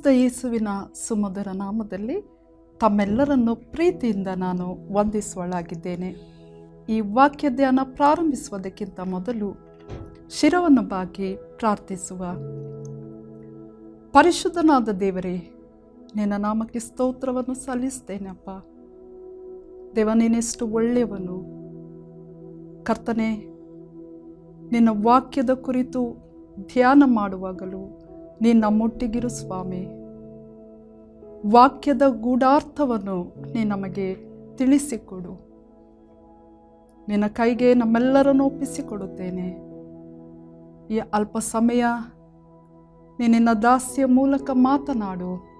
ಕ್ರಿಸ್ತ ಯೇಸುವಿನ ಸುಮಧುರ ನಾಮದಲ್ಲಿ ತಮ್ಮೆಲ್ಲರನ್ನು ಪ್ರೀತಿಯಿಂದ ನಾನು ವಂದಿಸುವಳಾಗಿದ್ದೇನೆ. ಈ ವಾಕ್ಯ ಧ್ಯಾನ ಪ್ರಾರಂಭಿಸುವುದಕ್ಕಿಂತ ಮೊದಲು ಶಿರವನ್ನು ಬಾಗಿ ಪ್ರಾರ್ಥಿಸುವ. ಪರಿಶುದ್ಧನಾದ ದೇವರೇ, ನಿನ್ನ ನಾಮಕ್ಕೆ ಸ್ತೋತ್ರವನ್ನು ಸಲ್ಲಿಸ್ತೇನಪ್ಪ ದೇವ, ನೀನೆಷ್ಟು ಒಳ್ಳೆಯವನು. ಕರ್ತನೆ, ನಿನ್ನ ವಾಕ್ಯದ ಕುರಿತು ಧ್ಯಾನ ಮಾಡುವಾಗಲೂ ನೀನು ನಮ್ಮೊಟ್ಟಿಗಿರು ಸ್ವಾಮಿ. ವಾಕ್ಯದ ಗೂಢಾರ್ಥವನ್ನು ನೀ ನಮಗೆ ತಿಳಿಸಿಕೊಡು. ನಿನ್ನ ಕೈಗೆ ನಮ್ಮೆಲ್ಲರನ್ನು ಒಪ್ಪಿಸಿಕೊಡುತ್ತೇನೆ. ಈ ಅಲ್ಪ ಸಮಯ ನಿನ್ನ ದಾಸ್ಯ ಮೂಲಕ ಮಾತನಾಡು.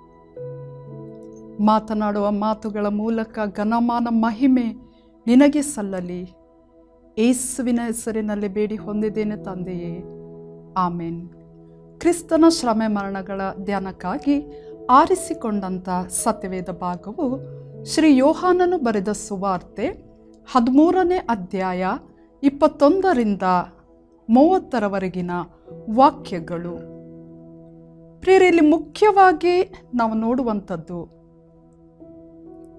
ಮಾತನಾಡುವ ಮಾತುಗಳ ಮೂಲಕ ಘನಮಾನ ಮಹಿಮೆ ನಿನಗೆ ಸಲ್ಲಲಿ. ಏಸುವಿನ ಹೆಸರಿನಲ್ಲಿ ಬೇಡಿ ಹೊಂದಿದ್ದೇನೆ ತಂದೆಯೇ. ಆಮೇನ್. ಕ್ರಿಸ್ತನ ಶ್ರಮೆ ಮರಣಗಳ ಧ್ಯಾನಕ್ಕಾಗಿ ಆರಿಸಿಕೊಂಡಂಥ ಸತ್ಯವೇದ ಭಾಗವು ಶ್ರೀ ಯೋಹಾನನು ಬರೆದ ಸುವಾರ್ತೆ ಹದಿಮೂರನೇ ಅಧ್ಯಾಯ ಇಪ್ಪತ್ತೊಂದರಿಂದ ಮೂವತ್ತರವರೆಗಿನ ವಾಕ್ಯಗಳು. ಪ್ರೇರಿಯಲ್ಲಿ ಮುಖ್ಯವಾಗಿ ನಾವು ನೋಡುವಂಥದ್ದು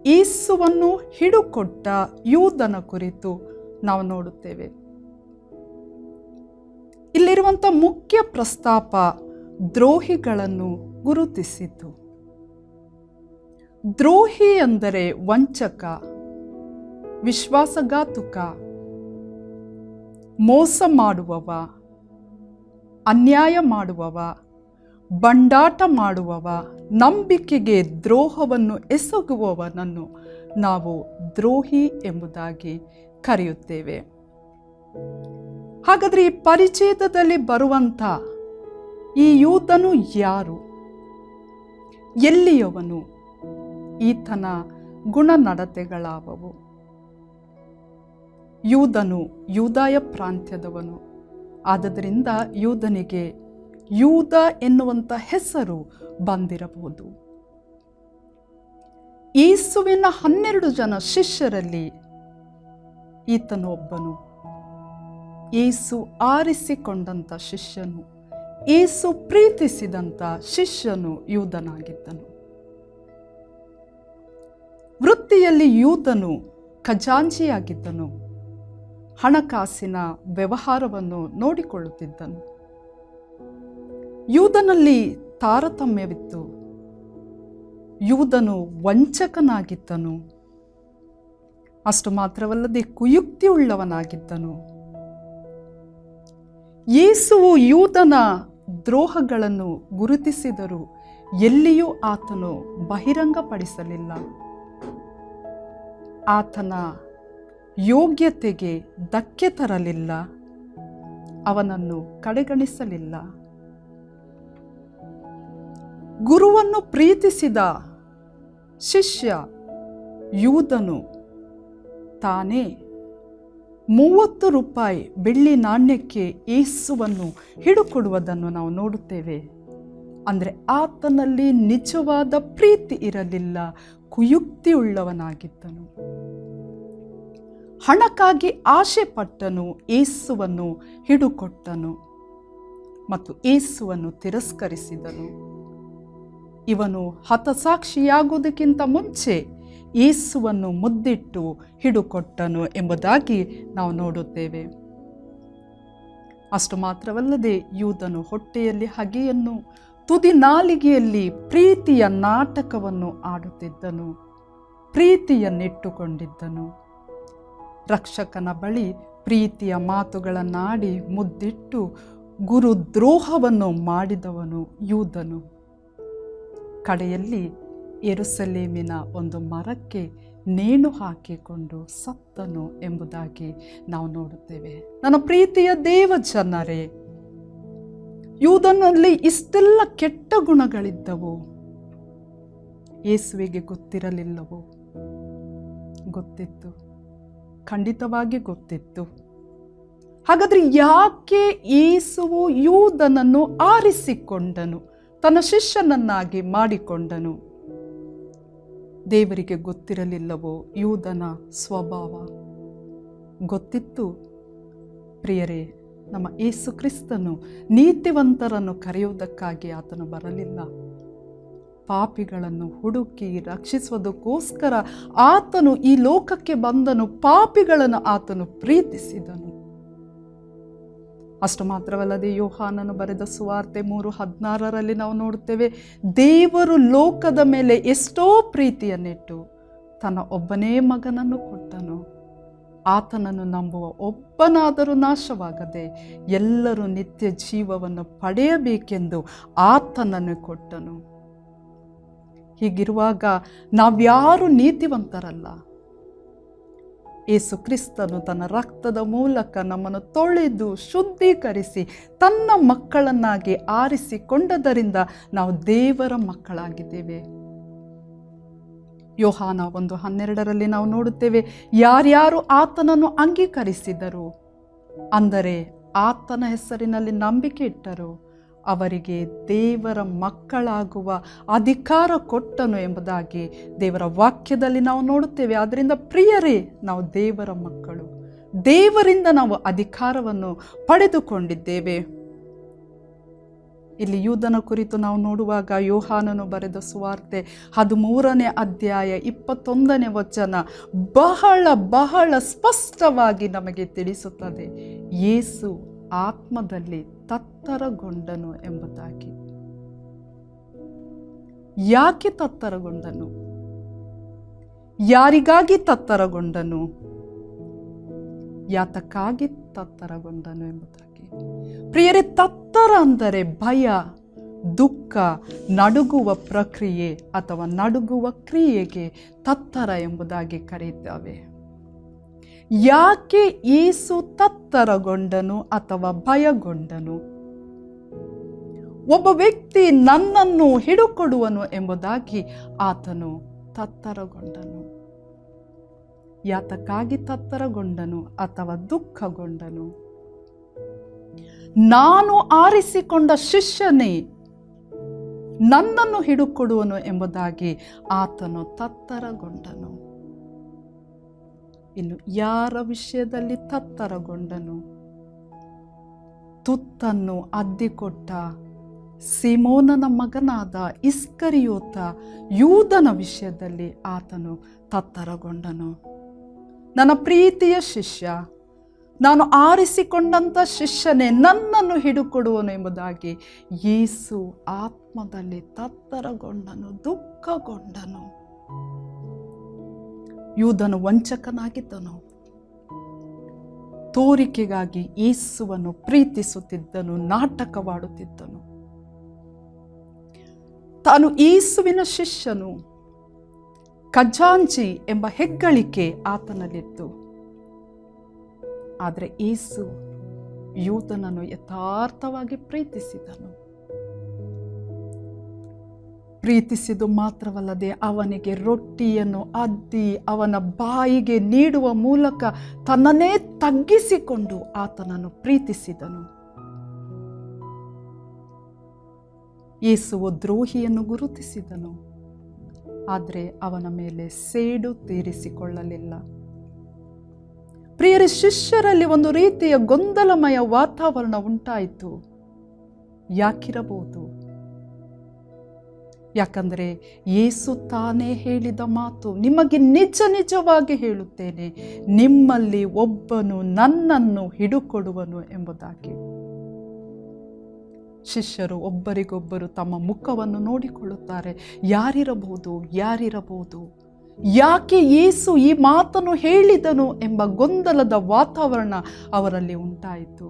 ಈಸುವನ್ನು ಹಿಡುಕೊಟ್ಟ ಯೂದನ ಕುರಿತು ನಾವು ನೋಡುತ್ತೇವೆ. ಇಲ್ಲಿರುವಂಥ ಮುಖ್ಯ ಪ್ರಸ್ತಾಪ ದ್ರೋಹಿಗಳನ್ನು ಗುರುತಿಸಿತು ದ್ರೋಹಿ ಅಂದರೆ ವಂಚಕ, ವಿಶ್ವಾಸಘಾತುಕ, ಮೋಸ ಮಾಡುವವ, ಅನ್ಯಾಯ ಮಾಡುವವ, ಬಂಡಾಟ ಮಾಡುವವ, ನಂಬಿಕೆಗೆ ದ್ರೋಹವನ್ನು ಎಸಗುವವನನ್ನು ನಾವು ದ್ರೋಹಿ ಎಂಬುದಾಗಿ ಕರೆಯುತ್ತೇವೆ. ಹಾಗಾದರೆ ಈ ಪರಿಚ್ಛೇದದಲ್ಲಿ ಬರುವಂಥ ಈ ಯೂತನು ಯಾರು? ಎಲ್ಲಿಯವನು? ಈತನ ಗುಣನಡತೆಗಳಾವವು. ಯೂದನು ಯೂದಾಯ ಪ್ರಾಂತ್ಯದವನು. ಆದ್ದರಿಂದ ಯೂದನಿಗೆ ಯೂದ ಎನ್ನುವಂಥ ಹೆಸರು ಬಂದಿರಬಹುದು. ಈಸುವಿನ ಹನ್ನೆರಡು ಜನ ಶಿಷ್ಯರಲ್ಲಿ ಈತನು ಒಬ್ಬನು ಏಸು ಆರಿಸಿಕೊಂಡಂಥ ಶಿಷ್ಯನು, ಏಸು ಪ್ರೀತಿಸಿದಂಥ ಶಿಷ್ಯನು ಯೂದನಾಗಿದ್ದನು. ವೃತ್ತಿಯಲ್ಲಿ ಯೂದನು ಖಜಾಂಚಿಯಾಗಿದ್ದನು. ಹಣಕಾಸಿನ ವ್ಯವಹಾರವನ್ನು ನೋಡಿಕೊಳ್ಳುತ್ತಿದ್ದನು. ಯೂದನಲ್ಲಿ ತಾರತಮ್ಯವಿತ್ತು. ಯೂದನು ವಂಚಕನಾಗಿದ್ದನು. ಅಷ್ಟು ಮಾತ್ರವಲ್ಲದೆ ಕುಯುಕ್ತಿಯುಳ್ಳವನಾಗಿದ್ದನು. ಯೇಸುವು ಯೂದನ ದ್ರೋಹಗಳನ್ನು ಗುರುತಿಸಿದರೂ ಎಲ್ಲಿಯೂ ಆತನು ಬಹಿರಂಗಪಡಿಸಲಿಲ್ಲ. ಆತನ ಯೋಗ್ಯತೆಗೆ ಧಕ್ಕೆ ತರಲಿಲ್ಲ. ಅವನನ್ನು ಕಡೆಗಣಿಸಲಿಲ್ಲ. ಗುರುವನ್ನು ಪ್ರೀತಿಸಿದ ಶಿಷ್ಯ ಯೂದನು ತಾನೇ ಮೂವತ್ತು ರೂಪಾಯಿ ಬೆಳ್ಳಿ ನಾಣ್ಯಕ್ಕೆ ಏಸುವನ್ನು ಹಿಡುಕೊಡುವುದನ್ನು ನಾವು ನೋಡುತ್ತೇವೆ. ಅಂದರೆ ಆತನಲ್ಲಿ ನಿಜವಾದ ಪ್ರೀತಿ ಇರಲಿಲ್ಲ, ಕುಯುಕ್ತಿಯುಳ್ಳವನಾಗಿದ್ದನು. ಹಣಕ್ಕಾಗಿ ಆಶೆ ಪಟ್ಟನು ಏಸುವನ್ನು ಹಿಡುಕೊಟ್ಟನು ಮತ್ತು ಏಸುವನ್ನು ತಿರಸ್ಕರಿಸಿದನು. ಇವನು ಹತಸಾಕ್ಷಿಯಾಗುವುದಕ್ಕಿಂತ ಮುಂಚೆ ಏಸುವನ್ನು ಮುದ್ದಿಟ್ಟು ಹಿಡುಕೊಟ್ಟನು ಎಂಬುದಾಗಿ ನಾವು ನೋಡುತ್ತೇವೆ. ಅಷ್ಟು ಮಾತ್ರವಲ್ಲದೆ ಯೂದನು ಹೊಟ್ಟೆಯಲ್ಲಿ ಹಗೆಯನ್ನು, ತುದಿ ನಾಲಿಗೆಯಲ್ಲಿ ಪ್ರೀತಿಯ ನಾಟಕವನ್ನು ಆಡುತ್ತಿದ್ದನು. ಪ್ರೀತಿಯನ್ನಿಟ್ಟುಕೊಂಡಿದ್ದನು. ರಕ್ಷಕನ ಬಳಿ ಪ್ರೀತಿಯ ಮಾತುಗಳನ್ನಾಡಿ ಮುದ್ದಿಟ್ಟು ಗುರುದ್ರೋಹವನ್ನು ಮಾಡಿದವನು ಯೂದನು. ಕಡೆಯಲ್ಲಿ ಎರುಸಲೇಮಿನ ಒಂದು ಮರಕ್ಕೆ ನೇಣು ಹಾಕಿಕೊಂಡು ಸತ್ತನು ಎಂಬುದಾಗಿ ನಾವು ನೋಡುತ್ತೇವೆ. ನನ್ನ ಪ್ರೀತಿಯ ದೇವ ಜನರೇ, ಯೂದನಲ್ಲಿ ಇಷ್ಟೆಲ್ಲ ಕೆಟ್ಟ ಗುಣಗಳಿದ್ದವು. ಯೇಸುವಿಗೆ ಗೊತ್ತಿರಲಿಲ್ಲವೋ? ಗೊತ್ತಿತ್ತು. ಖಂಡಿತವಾಗಿ ಗೊತ್ತಿತ್ತು. ಹಾಗಾದ್ರೆ ಯಾಕೆ ಯೇಸುವು ಯೂದನನ್ನು ಆರಿಸಿಕೊಂಡನು, ತನ್ನ ಶಿಷ್ಯನನ್ನಾಗಿ ಮಾಡಿಕೊಂಡನು? ದೇವರಿಗೆ ಗೊತ್ತಿರಲಿಲ್ಲವೋ ಯೂದನ ಸ್ವಭಾವ? ಗೊತ್ತಿತ್ತು. ಪ್ರಿಯರೇ, ನಮ್ಮ ಏಸು ಕ್ರಿಸ್ತನು ನೀತಿವಂತರನ್ನು ಕರೆಯುವುದಕ್ಕಾಗಿ ಆತನು ಬರಲಿಲ್ಲ. ಪಾಪಿಗಳನ್ನು ಹುಡುಕಿ ರಕ್ಷಿಸುವುದಕ್ಕೋಸ್ಕರ ಆತನು ಈ ಲೋಕಕ್ಕೆ ಬಂದನು. ಪಾಪಿಗಳನ್ನು ಆತನು ಪ್ರೀತಿಸಿದನು. ಅಷ್ಟು ಮಾತ್ರವಲ್ಲದೆ ಯೋಹಾನನು ಬರೆದ ಸುವಾರ್ತೆ ಮೂರು ಹದಿನಾರರಲ್ಲಿ ನಾವು ನೋಡುತ್ತೇವೆ, ದೇವರು ಲೋಕದ ಮೇಲೆ ಎಷ್ಟೋ ಪ್ರೀತಿಯನ್ನಿಟ್ಟು ತನ್ನ ಒಬ್ಬನೇ ಮಗನನ್ನು ಕೊಟ್ಟನು. ಆತನನ್ನು ನಂಬುವ ಒಬ್ಬನಾದರೂ ನಾಶವಾಗದೆ ಎಲ್ಲರೂ ನಿತ್ಯ ಜೀವವನ್ನು ಪಡೆಯಬೇಕೆಂದು ಆತನನ್ನು ಕೊಟ್ಟನು. ಹೀಗಿರುವಾಗ ನಾವ್ಯಾರು ನೀತಿವಂತರಲ್ಲ. ಏಸು ಕ್ರಿಸ್ತನು ತನ್ನ ರಕ್ತದ ಮೂಲಕ ನಮ್ಮನ್ನು ತೊಳೆದು ಶುದ್ಧೀಕರಿಸಿ ತನ್ನ ಮಕ್ಕಳನ್ನಾಗಿ ಆರಿಸಿಕೊಂಡದರಿಂದ ನಾವು ದೇವರ ಮಕ್ಕಳಾಗಿದ್ದೇವೆ. ಯೋಹಾನ ಒಂದು ಹನ್ನೆರಡರಲ್ಲಿ ನಾವು ನೋಡುತ್ತೇವೆ, ಯಾರ್ಯಾರು ಆತನನ್ನು ಅಂಗೀಕರಿಸಿದರು? ಅಂದರೆ ಆತನ ಹೆಸರಿನಲ್ಲಿ ನಂಬಿಕೆ ಇಟ್ಟರು. ಅವರಿಗೆ ದೇವರ ಮಕ್ಕಳಾಗುವ ಅಧಿಕಾರ ಕೊಟ್ಟನು ಎಂಬುದಾಗಿ ದೇವರ ವಾಕ್ಯದಲ್ಲಿ ನಾವು ನೋಡುತ್ತೇವೆ. ಆದ್ದರಿಂದ ಪ್ರಿಯರೇ, ನಾವು ದೇವರ ಮಕ್ಕಳು. ದೇವರಿಂದ ನಾವು ಅಧಿಕಾರವನ್ನು ಪಡೆದುಕೊಂಡಿದ್ದೇವೆ. ಇಲ್ಲಿ ಯೂದನ ಕುರಿತು ನಾವು ನೋಡುವಾಗ ಯೋಹಾನನು ಬರೆದ ಸುವಾರ್ತೆ ಹದಿಮೂರನೇ ಅಧ್ಯಾಯ ಇಪ್ಪತ್ತೊಂದನೇ ವಚನ ಬಹಳ ಬಹಳ ಸ್ಪಷ್ಟವಾಗಿ ನಮಗೆ ತಿಳಿಸುತ್ತದೆ. ಯೇಸು ಆತ್ಮದಲ್ಲಿ ತತ್ತರಗೊಂಡನು ಎಂಬುದಾಗಿ. ಯಾಕೆ ತತ್ತರಗೊಂಡನು? ಯಾರಿಗಾಗಿ ತತ್ತರಗೊಂಡನು? ಯಾತಕ್ಕಾಗಿ ತತ್ತರಗೊಂಡನು ಎಂಬುದಾಗಿ. ಪ್ರಿಯರೇ, ತತ್ತರ ಅಂದರೆ ಭಯ, ದುಃಖ, ನಡುಗುವ ಪ್ರಕ್ರಿಯೆ ಅಥವಾ ನಡುಗುವ ಕ್ರಿಯೆಗೆ ತತ್ತರ ಎಂಬುದಾಗಿ ಕರೆಯುತ್ತೇವೆ. ಯಾಕೆ ಏಸು ತತ್ತರಗೊಂಡನು ಅಥವಾ ಭಯಗೊಂಡನು? ಒಬ್ಬ ವ್ಯಕ್ತಿ ನನ್ನನ್ನು ಹಿಡುಕೊಡುವನು ಎಂಬುದಾಗಿ ಆತನು ತತ್ತರಗೊಂಡನು. ಯಾತಕ್ಕಾಗಿ ತತ್ತರಗೊಂಡನು ಅಥವಾ ದುಃಖಗೊಂಡನು? ನಾನು ಆರಿಸಿಕೊಂಡ ಶಿಷ್ಯನೇ ನನ್ನನ್ನು ಹಿಡುಕೊಡುವನು ಎಂಬುದಾಗಿ ಆತನು ತತ್ತರಗೊಂಡನು. ಇನ್ನು ಯಾರ ವಿಷಯದಲ್ಲಿ ತತ್ತರಗೊಂಡನು? ತುತ್ತನ್ನು ಅದ್ದಿಕೊಟ್ಟ ಸಿಮೋನನ ಮಗನಾದ ಇಸ್ಕರಿಯೋತ ಯೂದನ ವಿಷಯದಲ್ಲಿ ಆತನು ತತ್ತರಗೊಂಡನು. ನನ್ನ ಪ್ರೀತಿಯ ಶಿಷ್ಯ, ನಾನು ಆರಿಸಿಕೊಂಡಂಥ ಶಿಷ್ಯನೇ ನನ್ನನ್ನು ಹಿಡುಕೊಡುವನು ಎಂಬುದಾಗಿ ಯೇಸು ಆತ್ಮದಲ್ಲಿ ತತ್ತರಗೊಂಡನು, ದುಃಖಗೊಂಡನು. ಯೂದನು ವಂಚಕನಾಗಿದ್ದನು. ತೋರಿಕೆಗಾಗಿ ಯೇಸುವನ್ನು ಪ್ರೀತಿಸುತ್ತಿದ್ದನು, ನಾಟಕವಾಡುತ್ತಿದ್ದನು. ತಾನು ಯೇಸುವಿನ ಶಿಷ್ಯನು. ಖಜಾಂಚಿ ಎಂಬ ಹೆಗ್ಗಳಿಕೆ ಆತನಲ್ಲಿತ್ತು. ಆದರೆ ಏಸು ಯೂತನನ್ನು ಯಥಾರ್ಥವಾಗಿ ಪ್ರೀತಿಸಿದನು. ಪ್ರೀತಿಸಿದು ಮಾತ್ರವಲ್ಲದೆ ಅವನಿಗೆ ರೊಟ್ಟಿಯನ್ನು ಅದ್ದಿ ಅವನ ಬಾಯಿಗೆ ನೀಡುವ ಮೂಲಕ ತನ್ನನ್ನೇ ತಗ್ಗಿಸಿಕೊಂಡು ಆತನನ್ನು ಪ್ರೀತಿಸಿದನು. ಯೇಸುವು ದ್ರೋಹಿಯನ್ನು ಗುರುತಿಸಿದನು. ಆದರೆ ಅವನ ಮೇಲೆ ಸೇಡು ತೀರಿಸಿಕೊಳ್ಳಲಿಲ್ಲ. ಪ್ರಿಯರ, ಶಿಷ್ಯರಲ್ಲಿ ಒಂದು ರೀತಿಯ ಗೊಂದಲಮಯ ವಾತಾವರಣ ಉಂಟಾಯಿತು. ಯಾಕಿರಬಹುದು? ಯಾಕಂದರೆ ಯೇಸು ತಾನೇ ಹೇಳಿದ ಮಾತು ನಿಮಗೆ ನಿಜ ನಿಜವಾಗಿ ಹೇಳುತ್ತೇನೆ, ನಿಮ್ಮಲ್ಲಿ ಒಬ್ಬನು ನನ್ನನ್ನು ಹಿಡುಕೊಡುವನು ಎಂಬುದಾಗಿ. ಶಿಷ್ಯರು ಒಬ್ಬರಿಗೊಬ್ಬರು ತಮ್ಮ ಮುಖವನ್ನು ನೋಡಿಕೊಳ್ಳುತ್ತಾರೆ. ಯಾರಿರಬಹುದು? ಯಾರಿರಬಹುದು? ಯಾಕೆ ಯೇಸು ಈ ಮಾತನ್ನು ಹೇಳಿದನು ಎಂಬ ಗೊಂದಲದ ವಾತಾವರಣ ಅವರಲ್ಲಿ ಉಂಟಾಯಿತು.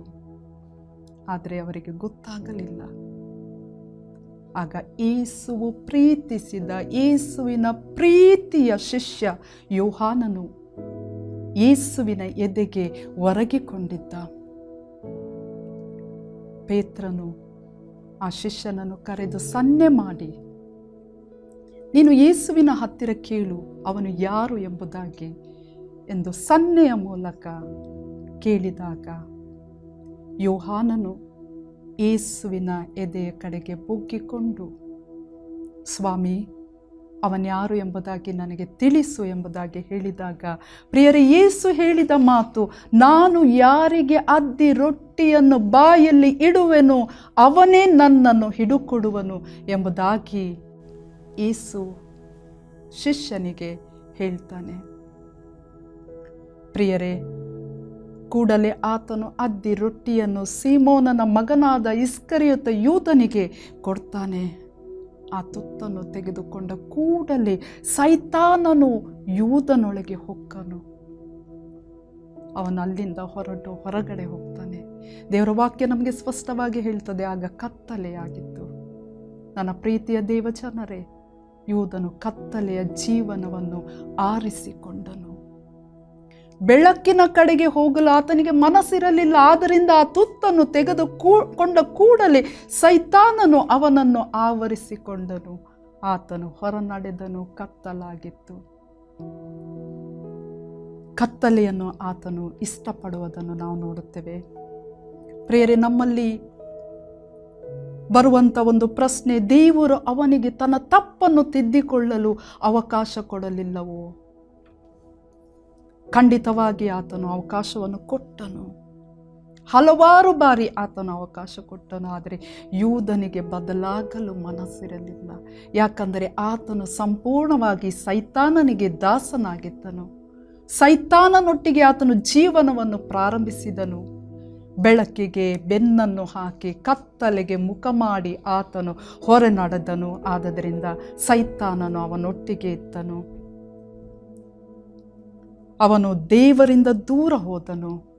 ಆದರೆ ಅವರಿಗೆ ಗೊತ್ತಾಗಲಿಲ್ಲ. ಆಗ ಏಸುವು ಪ್ರೀತಿಸಿದ ಏಸುವಿನ ಪ್ರೀತಿಯ ಶಿಷ್ಯ ಯೋಹಾನನು ಯೇಸುವಿನ ಎದೆಗೆ ಒರಗಿಕೊಂಡಿದ್ದ ಪೇತ್ರನು ಆ ಶಿಷ್ಯನನ್ನು ಕರೆದು ಸನ್ನೆ ಮಾಡಿ, ನೀನು ಯೇಸುವಿನ ಹತ್ತಿರ ಕೇಳು, ಅವನು ಯಾರು ಎಂಬುದಾಗಿ ಎಂದು ಸನ್ನೆಯ ಮೂಲಕ ಕೇಳಿದಾಗ ಯೋಹಾನನು ಯೇಸುವಿನ ಎದೆಯ ಕಡೆಗೆ ಬುಗ್ಗಿಕೊಂಡು ಸ್ವಾಮಿ ಅವನ್ಯಾರು ಎಂಬುದಾಗಿ ನನಗೆ ತಿಳಿಸು ಎಂಬುದಾಗಿ ಹೇಳಿದಾಗ, ಪ್ರಿಯರೇ, ಯೇಸು ಹೇಳಿದ ಮಾತು, ನಾನು ಯಾರಿಗೆ ಅದ್ದಿ ರೊಟ್ಟಿಯನ್ನು ಬಾಯಲ್ಲಿ ಇಡುವೆನು ಅವನೇ ನನ್ನನ್ನು ಹಿಡುಕೊಡುವನು ಎಂಬುದಾಗಿ ಯೇಸು ಶಿಷ್ಯನಿಗೆ ಹೇಳ್ತಾನೆ. ಪ್ರಿಯರೇ ಕೂಡಲೇ ಆತನು ಅದ್ದಿ ರೊಟ್ಟಿಯನ್ನು ಸೀಮೋನನ ಮಗನಾದ ಇಸ್ಕರಿಯುತ ಯೂತನಿಗೆ ಕೊಡ್ತಾನೆ. ಆ ತುತ್ತನ್ನು ತೆಗೆದುಕೊಂಡ ಕೂಡಲೇ ಸೈತಾನನು ಯೂತನೊಳಗೆ ಹೊಕ್ಕನು. ಅವನು ಅಲ್ಲಿಂದ ಹೊರಟು ಹೊರಗಡೆ ಹೋಗ್ತಾನೆ. ದೇವರ ವಾಕ್ಯ ನಮಗೆ ಸ್ಪಷ್ಟವಾಗಿ ಹೇಳ್ತದೆ, ಆಗ ಕತ್ತಲೆಯಾಗಿತ್ತು ನನ್ನ ಪ್ರೀತಿಯ ದೇವಜನರೇ ಯೂದನು ಕತ್ತಲೆಯ ಜೀವನವನ್ನು ಆರಿಸಿಕೊಂಡನು. ಬೆಳಕಿನ ಕಡೆಗೆ ಹೋಗಲು ಆತನಿಗೆ ಮನಸ್ಸಿರಲಿಲ್ಲ. ಆದ್ದರಿಂದ ಆ ತುತ್ತನ್ನು ತೆಗೆದು ಕೊಂಡ ಕೂಡಲೇ ಸೈತಾನನು ಅವನನ್ನು ಆವರಿಸಿಕೊಂಡನು. ಆತನು ಹೊರನಡೆದನು, ಕತ್ತಲಾಗಿತ್ತು. ಕತ್ತಲೆಯನ್ನು ಆತನು ಇಷ್ಟಪಡುವುದನ್ನು ನಾವು ನೋಡುತ್ತೇವೆ. ಪ್ರೇರೆ ನಮ್ಮಲ್ಲಿ ಬರುವಂಥ ಒಂದು ಪ್ರಶ್ನೆ, ದೇವರು ಅವನಿಗೆ ತನ್ನ ತಪ್ಪನ್ನು ತಿದ್ದಿಕೊಳ್ಳಲು ಅವಕಾಶ ಕೊಡಲಿಲ್ಲವೋ? ಖಂಡಿತವಾಗಿ ಆತನು ಅವಕಾಶವನ್ನು ಕೊಟ್ಟನು. ಹಲವಾರು ಬಾರಿ ಆತನು ಅವಕಾಶ ಕೊಟ್ಟನು, ಆದರೆ ಯೂದನಿಗೆ ಬದಲಾಗಲು ಮನಸ್ಸಿರಲಿಲ್ಲ. ಯಾಕಂದರೆ ಆತನು ಸಂಪೂರ್ಣವಾಗಿ ಸೈತಾನನಿಗೆ ದಾಸನಾಗಿದ್ದನು. ಸೈತಾನನೊಟ್ಟಿಗೆ ಆತನು ಜೀವನವನ್ನು ಪ್ರಾರಂಭಿಸಿದನು. ಬೆಳಕಿಗೆ ಬೆನ್ನನ್ನು ಹಾಕಿ ಕತ್ತಲೆಗೆ ಮುಖ ಮಾಡಿ ಆತನು ಹೊರನಡೆದನು. ಆದದರಿಂದ ಸೈತಾನನು ಅವನೊಟ್ಟಿಗೆ ಇದ್ದನು. ಅವನು ದೇವರಿಂದ ದೂರ ಹೋದನು.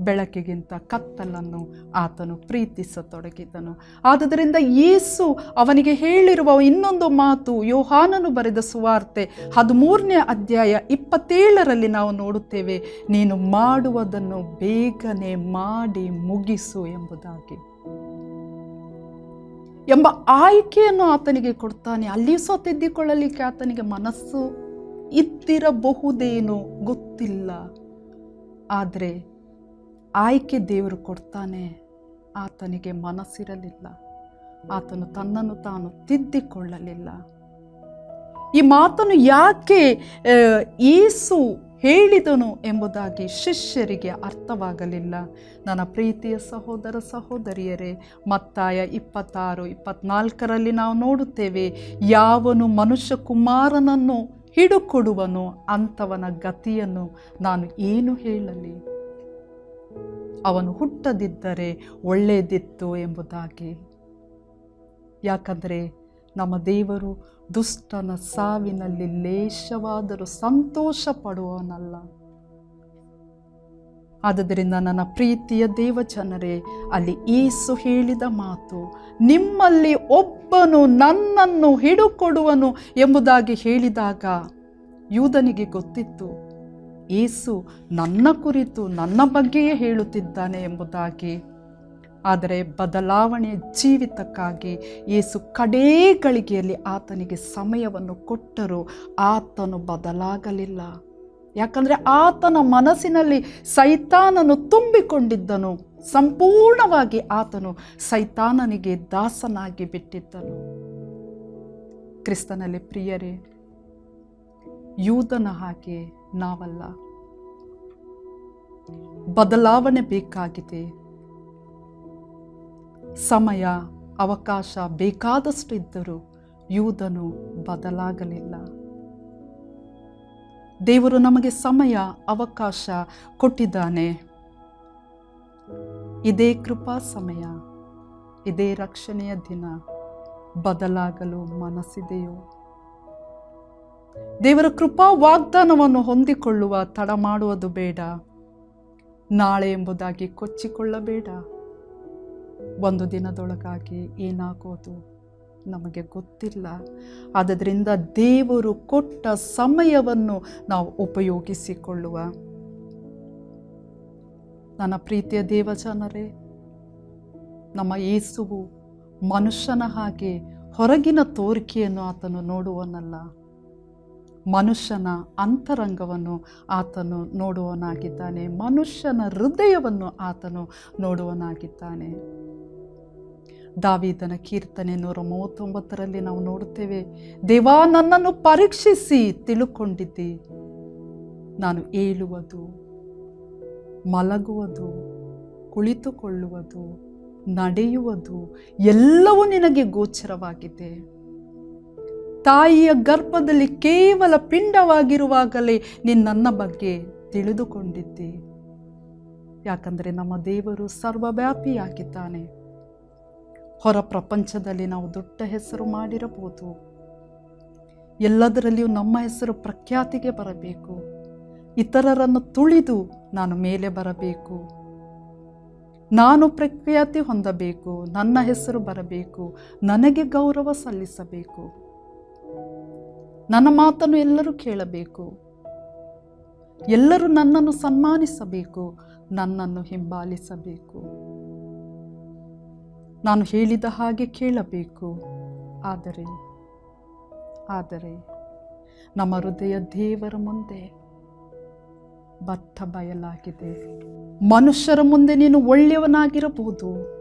ಬೆಳಕಿಗಿಂತ ಕತ್ತಲನ್ನು ಆತನು ಪ್ರೀತಿಸತೊಡಗಿದನು. ಆದುದರಿಂದ ಯೇಸು ಅವನಿಗೆ ಹೇಳಿರುವ ಇನ್ನೊಂದು ಮಾತು ಯೋಹಾನನು ಬರೆದ ಸುವಾರ್ತೆ ಹದಿಮೂರನೇ ಅಧ್ಯಾಯ ಇಪ್ಪತ್ತೇಳರಲ್ಲಿ ನಾವು ನೋಡುತ್ತೇವೆ, ನೀನು ಮಾಡುವುದನ್ನು ಬೇಗನೆ ಮಾಡಿ ಮುಗಿಸು ಎಂಬುದಾಗಿ. ಎಂಬ ಆಯ್ಕೆಯನ್ನು ಆತನಿಗೆ ಕೊಡ್ತಾನೆ. ಅಲ್ಲಿಯೂ ಸಹ ತಿದ್ದಿಕೊಳ್ಳಲಿಕ್ಕೆ ಆತನಿಗೆ ಮನಸ್ಸು ಇದ್ದಿರಬಹುದೇನೋ ಗೊತ್ತಿಲ್ಲ. ಆದರೆ ಆಯ್ಕೆ ದೇವರು ಕೊಡ್ತಾನೆ. ಆತನಿಗೆ ಮನಸ್ಸಿರಲಿಲ್ಲ. ಆತನು ತನ್ನನ್ನು ತಾನು ತಿದ್ದಿಕೊಳ್ಳಲಿಲ್ಲ. ಈ ಮಾತನ್ನು ಯಾಕೆ ಏಸು ಹೇಳಿದನು ಎಂಬುದಾಗಿ ಶಿಷ್ಯರಿಗೆ ಅರ್ಥವಾಗಲಿಲ್ಲ. ನನ್ನ ಪ್ರೀತಿಯ ಸಹೋದರ ಸಹೋದರಿಯರೇ, ಮತ್ತಾಯ ಇಪ್ಪತ್ತಾರು, ಇಪ್ಪತ್ನಾಲ್ಕರಲ್ಲಿ ನಾವು ನೋಡುತ್ತೇವೆ, ಯಾವನು ಮನುಷ್ಯ ಕುಮಾರನನ್ನು ಹಿಡುಕೊಡುವನು ಅಂಥವನ ಗತಿಯನ್ನು ನಾನು ಏನು ಹೇಳಲಿ? ಅವನು ಹುಟ್ಟದಿದ್ದರೆ ಒಳ್ಳೆಯದಿತ್ತು ಎಂಬುದಾಗಿ. ಯಾಕಂದರೆ ನಮ್ಮ ದೇವರು ದುಷ್ಟನ ಸಾವಿನಲ್ಲಿ ಲೇಷವಾದರೂ ಸಂತೋಷ ಪಡುವವನಲ್ಲ ಆದುದರಿಂದ ನನ್ನ ಪ್ರೀತಿಯ ದೇವಜನರೇ, ಅಲ್ಲಿ ಈಸು ಹೇಳಿದ ಮಾತು, ನಿಮ್ಮಲ್ಲಿ ಒಬ್ಬನು ನನ್ನನ್ನು ಹಿಡುಕೊಡುವನು ಎಂಬುದಾಗಿ ಹೇಳಿದಾಗ ಯೂದನಿಗೆ ಗೊತ್ತಿತ್ತು, ಏಸು ನನ್ನ ಕುರಿತು ನನ್ನ ಬಗ್ಗೆಯೇ ಹೇಳುತ್ತಿದ್ದಾನೆ ಎಂಬುದಾಗಿ. ಆದರೆ ಬದಲಾವಣೆಯ ಜೀವಿತಕ್ಕಾಗಿ ಏಸು ಕಡೇ ಗಳಿಗೆಯಲ್ಲಿ ಆತನಿಗೆ ಸಮಯವನ್ನು ಕೊಟ್ಟರೂ ಆತನು ಬದಲಾಗಲಿಲ್ಲ. ಯಾಕಂದರೆ ಆತನ ಮನಸ್ಸಿನಲ್ಲಿ ಸೈತಾನನು ತುಂಬಿಕೊಂಡಿದ್ದನು. ಸಂಪೂರ್ಣವಾಗಿ ಆತನು ಸೈತಾನನಿಗೆ ದಾಸನಾಗಿ ಬಿಟ್ಟಿದ್ದನು. ಕ್ರಿಸ್ತನಲ್ಲಿ ಪ್ರಿಯರೇ, ಯೂದನ ಹಾಗೆ ನಾವಲ್ಲ. ಬದಲಾವಣೆ ಬೇಕಾಗಿದೆ. ಸಮಯ, ಅವಕಾಶ ಬೇಕಾದಷ್ಟು ಇದ್ದರೂ ಯೂದನು ಬದಲಾಗಲಿಲ್ಲ. ದೇವರು ನಮಗೆ ಸಮಯ, ಅವಕಾಶ ಕೊಟ್ಟಿದ್ದಾನೆ. ಇದೇ ಕೃಪಾ ಸಮಯ, ಇದೇ ರಕ್ಷಣೆಯ ದಿನ, ಬದಲಾಗಲು ಮನಸ್ಸಿದೆಯೋ. ದೇವರ ಕೃಪಾ ವಾಗ್ದಾನವನ್ನು ಹೊಂದಿಕೊಳ್ಳುವ, ತಡ ಮಾಡುವುದು ಬೇಡ. ನಾಳೆ ಎಂಬುದಾಗಿ ಕೊಚ್ಚಿಕೊಳ್ಳಬೇಡ. ಒಂದು ದಿನದೊಳಗಾಗಿ ಏನಾಗೋದು ನಮಗೆ ಗೊತ್ತಿಲ್ಲ. ಆದ್ದರಿಂದ ದೇವರು ಕೊಟ್ಟ ಸಮಯವನ್ನು ನಾವು ಉಪಯೋಗಿಸಿಕೊಳ್ಳುವ. ನನ್ನ ಪ್ರೀತಿಯ ದೇವಜನರೇ, ನಮ್ಮ ಯೇಸುವು ಮನುಷ್ಯನ ಹಾಗೆ ಹೊರಗಿನ ತೋರಿಕೆಯನ್ನು ಆತನು ನೋಡುವನಲ್ಲ. ಮನುಷ್ಯನ ಅಂತರಂಗವನ್ನು ಆತನು ನೋಡುವನಾಗಿದ್ದಾನೆ. ಮನುಷ್ಯನ ಹೃದಯವನ್ನು ಆತನು ನೋಡುವನಾಗಿದ್ದಾನೆ. ದಾವಿದನ ಕೀರ್ತನೆ ನೂರ ಮೂವತ್ತೊಂಬತ್ತರಲ್ಲಿ ನಾವು ನೋಡುತ್ತೇವೆ, ದೇವಾ ನನ್ನನ್ನು ಪರೀಕ್ಷಿಸಿ ತಿಳುಕೊಂಡಿದ್ದೆ. ನಾನು ಏಳುವುದು, ಮಲಗುವುದು, ಕುಳಿತುಕೊಳ್ಳುವುದು, ನಡೆಯುವುದು, ಎಲ್ಲವೂ ನಿನಗೆ ಗೋಚರವಾಗಿದೆ. ತಾಯಿಯ ಗರ್ಭದಲ್ಲಿ ಕೇವಲ ಪಿಂಡವಾಗಿರುವಾಗಲೇ ನೀನು ನನ್ನ ಬಗ್ಗೆ ತಿಳಿದುಕೊಂಡಿದ್ದೆ. ಯಾಕಂದರೆ ನಮ್ಮ ದೇವರು ಸರ್ವವ್ಯಾಪಿಯಾಗಿದ್ದಾನೆ. ಹೊರ ಪ್ರಪಂಚದಲ್ಲಿ ನಾವು ದೊಡ್ಡ ಹೆಸರು ಮಾಡಿರಬಹುದು. ಎಲ್ಲದರಲ್ಲಿಯೂ ನಮ್ಮ ಹೆಸರು ಪ್ರಖ್ಯಾತಿಗೆ ಬರಬೇಕು. ಇತರರನ್ನು ತುಳಿದು ನಾನು ಮೇಲೆ ಬರಬೇಕು. ನಾನು ಪ್ರಖ್ಯಾತಿ ಹೊಂದಬೇಕು, ನನ್ನ ಹೆಸರು ಬರಬೇಕು, ನನಗೆ ಗೌರವ ಸಲ್ಲಿಸಬೇಕು. ನನ್ನ ಮಾತನ್ನು ಎಲ್ಲರೂ ಕೇಳಬೇಕು. ಎಲ್ಲರೂ ನನ್ನನ್ನು ಸನ್ಮಾನಿಸಬೇಕು, ನನ್ನನ್ನು ಹಿಂಬಾಲಿಸಬೇಕು. ನಾನು ಹೇಳಿದ ಹಾಗೆ ಕೇಳಬೇಕು. ಆದರೆ ಆದರೆ ನಮ್ಮ ಹೃದಯ ದೇವರ ಮುಂದೆ ಬತ್ತ ಬಯಲಾಗಿದೆ. ಮನುಷ್ಯರ ಮುಂದೆ ನೀನು ಒಳ್ಳೆಯವನಾಗಿರಬಹುದು.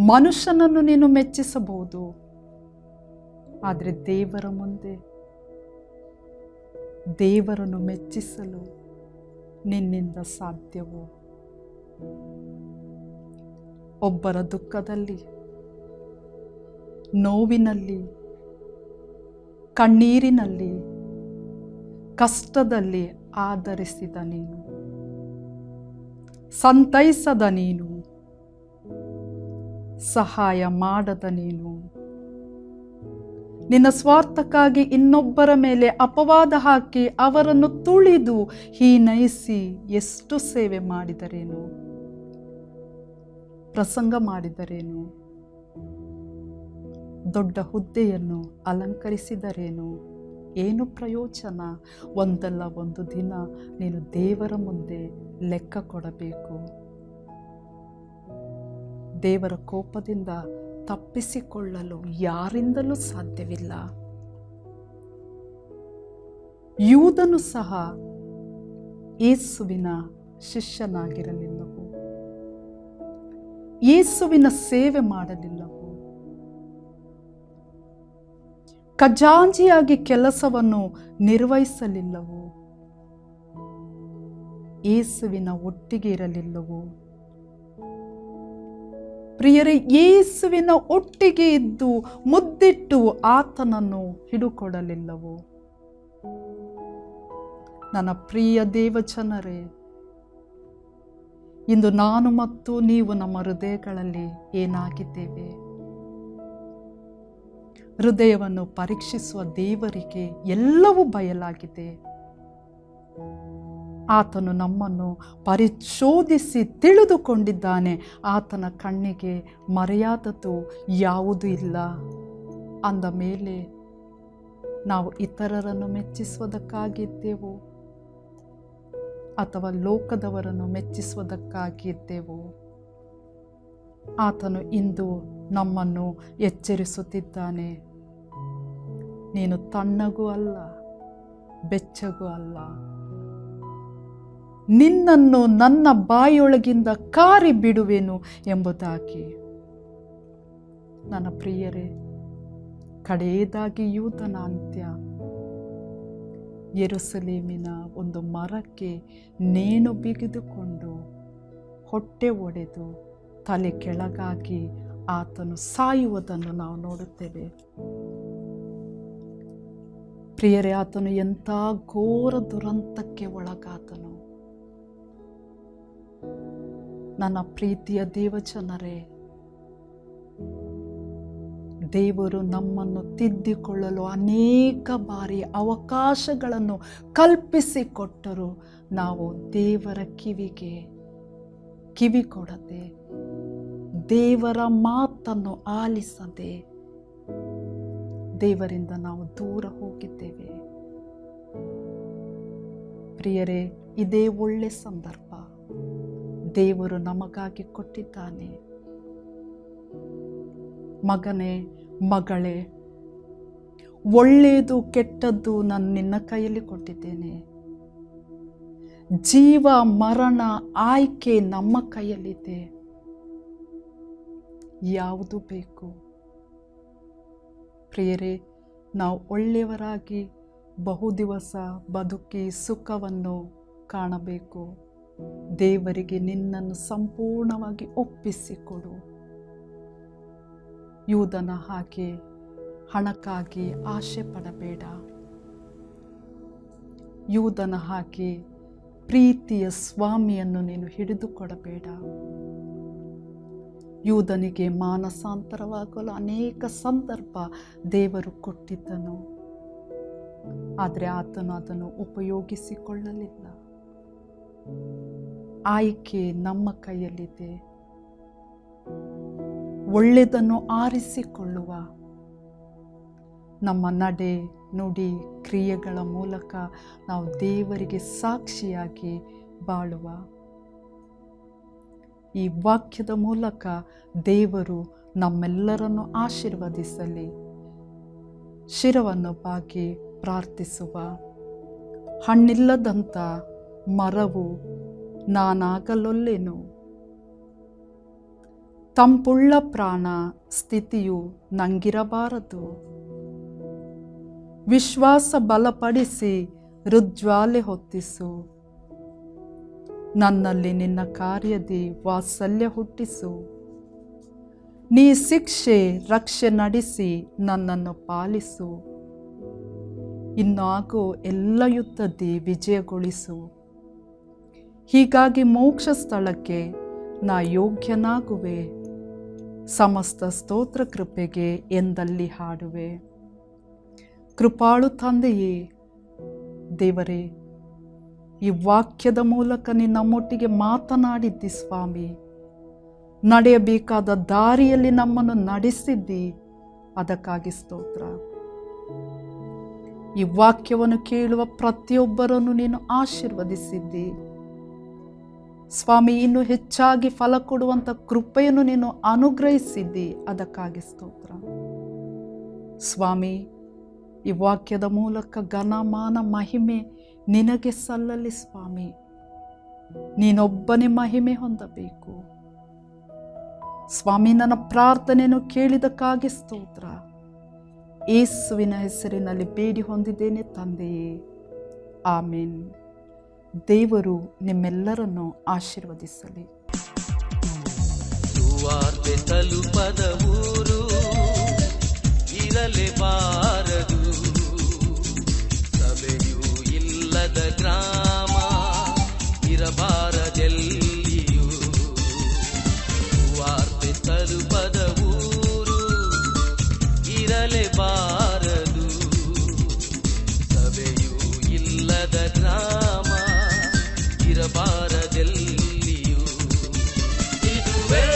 ಮನುಷ್ಯನನ್ನು ನೀನು ಮೆಚ್ಚಿಸಬಹುದು. ಆದರೆ ದೇವರ ಮುಂದೆ ದೇವರನ್ನು ಮೆಚ್ಚಿಸಲು ನಿನ್ನಿಂದ ಸಾಧ್ಯವೋ? ಒಬ್ಬರ ದುಃಖದಲ್ಲಿ, ನೋವಿನಲ್ಲಿ, ಕಣ್ಣೀರಿನಲ್ಲಿ, ಕಷ್ಟದಲ್ಲಿ ಆಧರಿಸಿದ ನೀನು. ಸಂತೈಸದ ನೀನು. ಸಹಾಯ ಮಾಡದ ನೀನು. ನಿನ್ನ ಸ್ವಾರ್ಥಕ್ಕಾಗಿ ಇನ್ನೊಬ್ಬರ ಮೇಲೆ ಅಪವಾದ ಹಾಕಿ ಅವರನ್ನು ತುಳಿದು ಹೀನೈಸಿ ಎಷ್ಟು ಸೇವೆ ಮಾಡಿದರೇನು? ಪ್ರಸಂಗ ಮಾಡಿದರೇನು? ದೊಡ್ಡ ಹುದ್ದೆಯನ್ನು ಅಲಂಕರಿಸಿದರೇನು? ಏನು ಪ್ರಯೋಜನ? ಒಂದಲ್ಲ ಒಂದು ದಿನ ನೀನು ದೇವರ ಮುಂದೆ ಲೆಕ್ಕ ಕೊಡಬೇಕು. ದೇವರ ಕೋಪದಿಂದ ತಪ್ಪಿಸಿಕೊಳ್ಳಲು ಯಾರಿಂದಲೂ ಸಾಧ್ಯವಿಲ್ಲ. ಯೂದನು ಸಹ ಯೇಸುವಿನ ಶಿಷ್ಯನಾಗಿರಲಿಲ್ಲವು ಯೇಸುವಿನ ಸೇವೆ ಮಾಡಲಿಲ್ಲವು? ಖಜಾಂಜಿಯಾಗಿ ಕೆಲಸವನ್ನು ನಿರ್ವಹಿಸಲಿಲ್ಲವು? ಯೇಸುವಿನ ಒಟ್ಟಿಗೆ ಇರಲಿಲ್ಲವು? ಪ್ರಿಯರೇ, ಯೇಸುವಿನ ಒಟ್ಟಿಗೆ ಇದ್ದು ಮುದ್ದಿಟ್ಟು ಆತನನ್ನು ಹಿಡುಕೊಡಲಿಲ್ಲವು? ನನ್ನ ಪ್ರಿಯ ದೇವಜನರೇ ಇಂದು ನಾನು ಮತ್ತು ನೀವು ನಮ್ಮ ಹೃದಯಗಳಲ್ಲಿ ಏನಾಗಿದ್ದೇವೆ? ಹೃದಯವನ್ನು ಪರೀಕ್ಷಿಸುವ ದೇವರಿಗೆ ಎಲ್ಲವೂ ಬಯಲಾಗಿದೆ. ಆತನು ನಮ್ಮನ್ನು ಪರಿಶೋಧಿಸಿ ತಿಳಿದುಕೊಂಡಿದ್ದಾನೆ. ಆತನ ಕಣ್ಣಿಗೆ ಮರೆಯಾದದ್ದು ಯಾವುದೂ ಇಲ್ಲ. ಅಂದ ಮೇಲೆ ನಾವು ಇತರರನ್ನು ಮೆಚ್ಚಿಸುವುದಕ್ಕಾಗಿದ್ದೆವು ಅಥವಾ ಲೋಕದವರನ್ನು ಮೆಚ್ಚಿಸುವುದಕ್ಕಾಗಿದ್ದೆವು ಆತನು ಇಂದು ನಮ್ಮನ್ನು ಎಚ್ಚರಿಸುತ್ತಿದ್ದಾನೆ. ನೀನು ತಣ್ಣಗೂ ಅಲ್ಲ, ಬೆಚ್ಚಗೂ ಅಲ್ಲ. ನಿನ್ನನ್ನು ನನ್ನ ಬಾಯೊಳಗಿಂದ ಕಾರಿ ಬಿಡುವೆನು ಎಂಬುದಾಗಿ. ನನ್ನ ಪ್ರಿಯರೇ, ಕಡೆಯದಾಗಿ ಯೂತನ ಅಂತ್ಯ ಯೆರೂಸಲೇಮಿನ ಒಂದು ಮರಕ್ಕೆ ನೇಣು ಬಿಗಿದುಕೊಂಡು ಹೊಟ್ಟೆ ಒಡೆದು ತಲೆ ಕೆಳಗಾಗಿ ಆತನು ಸಾಯುವುದನ್ನು ನಾವು ನೋಡುತ್ತೇವೆ. ಪ್ರಿಯರೇ, ಆತನು ಎಂಥ ಘೋರ ದುರಂತಕ್ಕೆ ಒಳಗಾತನು ನನ್ನ ಪ್ರೀತಿಯ ದೇವಜನರೇ ದೇವರು ನಮ್ಮನ್ನು ತಿದ್ದಿಕೊಳ್ಳಲು ಅನೇಕ ಬಾರಿ ಅವಕಾಶಗಳನ್ನು ಕಲ್ಪಿಸಿಕೊಟ್ಟರು. ನಾವು ದೇವರ ಕಿವಿಗೆ ಕಿವಿ ಕೊಡದೆ, ದೇವರ ಮಾತನ್ನು ಆಲಿಸದೆ ದೇವರಿಂದ ನಾವು ದೂರ ಹೋಗಿದ್ದೇವೆ. ಪ್ರಿಯರೇ, ಇದೇ ಒಳ್ಳೆ ಸಂದರ್ಭ. ದೇವರು ನಮಗಾಗಿ ಕೊಟ್ಟಿದ್ದಾನೆ. ಮಗನೇ ಮಗಳೇ ಒಳ್ಳೆಯದು ಕೆಟ್ಟದ್ದು ನಾನು ನಿನ್ನ ಕೈಯಲ್ಲಿ ಕೊಟ್ಟಿದ್ದೇನೆ. ಜೀವ ಮರಣ ಆಯ್ಕೆ ನಮ್ಮ ಕೈಯಲ್ಲಿದೆ. ಯಾವುದು ಬೇಕು? ಪ್ರಿಯರೇ, ನಾವು ಒಳ್ಳೆಯವರಾಗಿ ಬಹು ದಿವಸ ಬದುಕಿ ಸುಖವನ್ನು ಕಾಣಬೇಕು. ದೇವರಿಗೆ ನಿನ್ನನ್ನು ಸಂಪೂರ್ಣವಾಗಿ ಒಪ್ಪಿಸಿಕೊಡು. ಯೂದನ ಹಾಗೆ ಹಣಕ್ಕಾಗಿ ಆಶೆ ಪಡಬೇಡ ಯೂದನ ಹಾಗೆ ಪ್ರೀತಿಯ ಸ್ವಾಮಿಯನ್ನು ನೀನು ಹಿಡಿದುಕೊಡಬೇಡ. ಯೂದನಿಗೆ ಮಾನಸಾಂತರವಾಗಲು ಅನೇಕ ಸಂದರ್ಭ ದೇವರು ಕೊಟ್ಟಿದ್ದನು. ಆದರೆ ಆತನು ಅದನ್ನು ಉಪಯೋಗಿಸಿಕೊಳ್ಳಲಿಲ್ಲ. ಆಯ್ಕೆ ನಮ್ಮ ಕೈಯಲ್ಲಿದೆ. ಒಳ್ಳೆಯದನ್ನು ಆರಿಸಿಕೊಳ್ಳುವ ನಮ್ಮ ನಡೆ, ನುಡಿ, ಕ್ರಿಯೆಗಳ ಮೂಲಕ ನಾವು ದೇವರಿಗೆ ಸಾಕ್ಷಿಯಾಗಿ ಬಾಳುವ. ಈ ವಾಕ್ಯದ ಮೂಲಕ ದೇವರು ನಮ್ಮೆಲ್ಲರನ್ನು ಆಶೀರ್ವದಿಸಲಿ. ಶಿರವನ್ನು ಬಾಗಿ ಪ್ರಾರ್ಥಿಸುವ. ಹಣ್ಣಿಲ್ಲದಂಥ ಮರವು ನಾನಾಗಲೊಲ್ಲೆನು. ತಂಪುಳ್ಳ ಪ್ರಾಣ ಸ್ಥಿತಿಯು ನಂಗಿರಬಾರದು. ವಿಶ್ವಾಸ ಬಲಪಡಿಸಿ ರುಜ್ವಾಲೆ ಹೊತ್ತಿಸು. ನನ್ನಲ್ಲಿ ನಿನ್ನ ಕಾರ್ಯದಿ ವಾತ್ಸಲ್ಯ ಹುಟ್ಟಿಸು. ನೀ ಶಿಕ್ಷೆ, ರಕ್ಷೆ ನಡೆಸಿ ನನ್ನನ್ನು ಪಾಲಿಸು. ಇನ್ನಾಗೋ ಎಲ್ಲ ಯುದ್ಧದಿ ವಿಜಯಗೊಳಿಸು. ಹೀಗಾಗಿ ಮೋಕ್ಷ ಸ್ಥಳಕ್ಕೆ ನಾ ಯೋಗ್ಯನಾಗುವೆ. ಸಮಸ್ತ ಸ್ತೋತ್ರ ಕೃಪೆಗೆ ಎಂದಲ್ಲಿ ಹಾಡುವೆ. ಕೃಪಾಳು ತಂದೆಯೇ, ದೇವರೇ, ಈ ವಾಕ್ಯದ ಮೂಲಕ ನಮ್ಮೊಟ್ಟಿಗೆ ಮಾತನಾಡಿದ್ದಿ ಸ್ವಾಮಿ. ನಡೆಯಬೇಕಾದ ದಾರಿಯಲ್ಲಿ ನಮ್ಮನ್ನು ನಡೆಸಿದ್ದಿ, ಅದಕ್ಕಾಗಿ ಸ್ತೋತ್ರ. ಈ ವಾಕ್ಯವನ್ನು ಕೇಳುವ ಪ್ರತಿಯೊಬ್ಬರನ್ನು ನೀನು ಆಶೀರ್ವದಿಸಿದ್ದಿ. ಸ್ವಾಮಿ, ಇನ್ನು ಹೆಚ್ಚಾಗಿ ಫಲ ಕೊಡುವಂಥ ಕೃಪೆಯನ್ನು ನೀನು ಅನುಗ್ರಹಿಸಿದ್ದಿ. ಅದಕ್ಕಾಗಿ ಸ್ತೋತ್ರ. ಸ್ವಾಮಿ, ಈ ವಾಕ್ಯದ ಮೂಲಕ ಘನಮಾನ ಮಹಿಮೆ ನಿನಗೆ ಸಲ್ಲಲಿ ಸ್ವಾಮಿ. ನೀನೊಬ್ಬನೇ ಮಹಿಮೆ ಹೊಂದಬೇಕು. ಸ್ವಾಮಿ, ನನ್ನ ಪ್ರಾರ್ಥನೆಯನ್ನು ಕೇಳಿದಕ್ಕಾಗಿ ಸ್ತೋತ್ರ. ಏಸುವಿನ ಹೆಸರಿನಲ್ಲಿ ಬೇಡಿ ಹೊಂದಿದ್ದೇನೆ ತಂದೆಯೇ. ಆಮೇನ್. ದೇವರು ನಿಮ್ಮೆಲ್ಲರನ್ನು ಆಶೀರ್ವದಿಸಲಿ. ತಲುಪದ ಊರು ಇರಲೇಬಾರದು ಸಭೆಯೂ ಇಲ್ಲದ ಗ್ರಾಮ ಇರಬಾರದೆಲ್ಲ ಮೆಚ್ಚಬಾರದೆಲ್ಲಿಯೂ ಇದುವೇ